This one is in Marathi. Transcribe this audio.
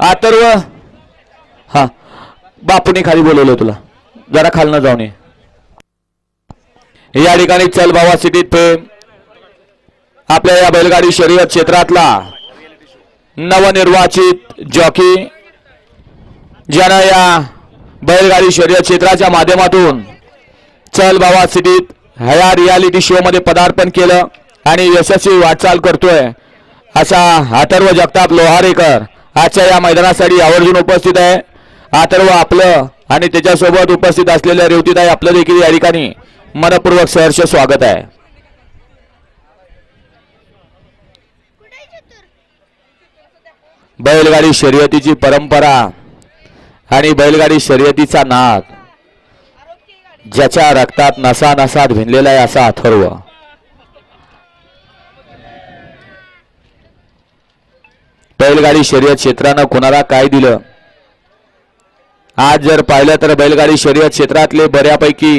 अथर्व हा. बापूने खाली बोलवलं तुला. जरा खालनं जाऊन ये. या ठिकाणी चल बाबा सिटीत आपल्या या बैलगाडी शर्यत क्षेत्रातला नवनिर्वाचित जॉकी ज्यानं या बैलगाडी शर्यत क्षेत्राच्या माध्यमातून चल बाबा सिटीत ह्या रियालिटी शो मध्ये पदार्पण केलं आणि यशस्वी वाटचाल करतोय असा अथर्व जगताप लोहारेकर आजच्या या मैदानासाठी आवर्जून उपस्थित आहे. आतर्व आपलं आणि त्याच्यासोबत उपस्थित असलेल्या रेवतीताई आपलं देखील या ठिकाणी मनपूर्वक सहर्ष स्वागत आहे. बैलगाडी शर्यतीची परंपरा आणि बैलगाडी शर्यतीचा नाद ज्याच्या रक्तात नसा नसात भिनलेला आहे असा अथर्व. बैलगाडी शर्यत क्षेत्रानं कोणाला काय दिलं? आज जर पाहिलं तर बैलगाडी शर्यत क्षेत्रातले बऱ्यापैकी